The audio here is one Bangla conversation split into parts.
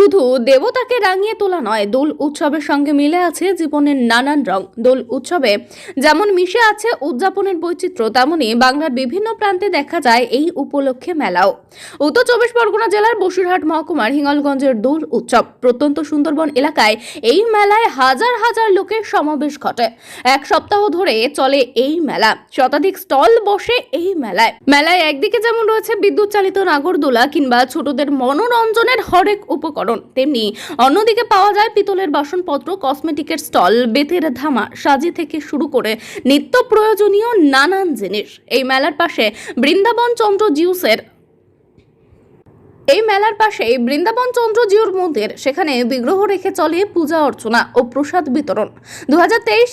শুধু দেবতাকে রাঙিয়ে তোলা নয়, দোল উৎসবের সঙ্গে মিলে আছে জীবনের নানান রং। দোল উৎসবে যেমন মিশে আছে উদযাপনের বৈচিত্র্য, তেমনি বাংলার বিভিন্ন প্রান্তে দেখা যায় এই উপলক্ষে মেলাও। উত্তর চব্বিশ পরগনা জেলার বসিরহাট মহকুমার হিঙ্গলগঞ্জের দোল উৎসব। প্রত্যন্ত সুন্দরবন এলাকায় এই মেলায় হাজার হাজার লোকের সমাবেশ ঘটে। এক সপ্তাহ ধরে চলে এই মেলা। শতাধিক স্টল বসে এই মেলায়। মেলায় একদিকে যেমন রয়েছে বিদ্যুৎ চালিত নাগরদোলা কিংবা ছোটদের মনোরঞ্জনের হরেক উপকরণ। তেমনি অন্যদিকে পাওয়া যায় পিতলের বাসনপত্র, কসমেটিকের স্টল, বেতের ধামা, সাজি থেকে শুরু করে নিত্য প্রয়োজনীয় নানান জিনিস। এই মেলার পাশে বৃন্দাবন চন্দ্র জিউসের এই মেলার পাশে বৃন্দাবন চন্দ্র জিউর মন্দির, সেখানে বিগ্রহ রেখে চলে পূজা অর্চনা ও প্রসাদ বিতরণ। দু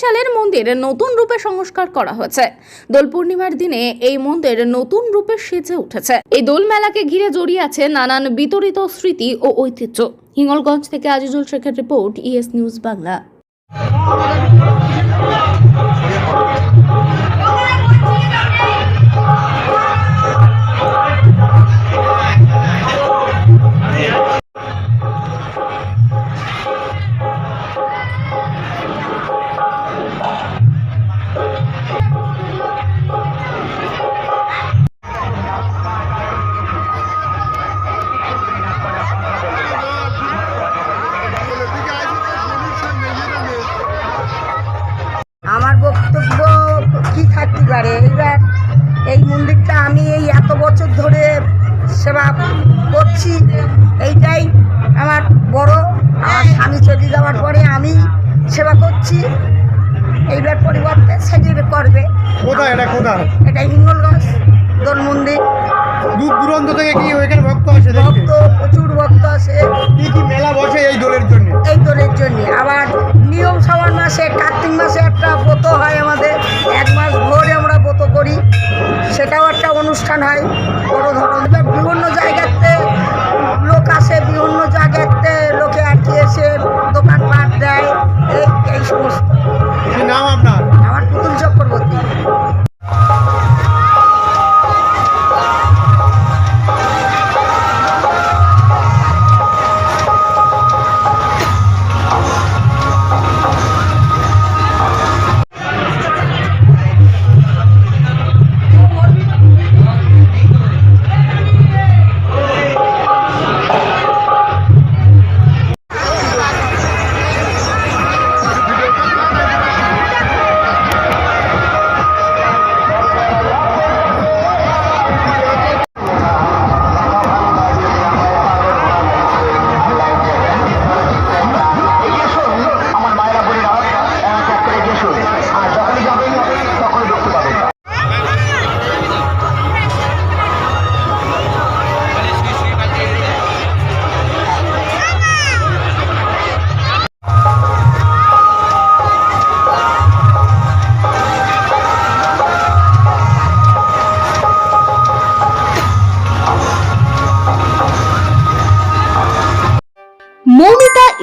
সালের মন্দির নতুন রূপে সংস্কার করা হয়েছে। দোল পূর্ণিমার দিনে এই মন্দির নতুন রূপে সেজে উঠেছে। এই দোল মেলাকে ঘিরে জড়িয়ে আছে নানান বিতরিত স্মৃতি ও ঐতিহ্য। হিঙ্গলগঞ্জ থেকে আজিজুল শেখের রিপোর্ট ইএস নিউজ বাংলা। ধরে সেবা করছি। এইটাই আমার বড়। আমার স্বামী চলে যাওয়ার পরে আমি সেবা করছি। এইবার পরিবর্তে সেটি করবে। কোথায় এটা কোথায়? এটা হিঙ্গলগঞ্জ দোল মন্দির দূর দূরান্ত থেকে কি এখানে ভক্ত আসে ভক্ত প্রচুর ভক্ত আছে কি কি মেলা বসে এই দোলের জন্য? এই দোলের জন্য। আবার অনুষ্ঠান হয় বড় ধরনের।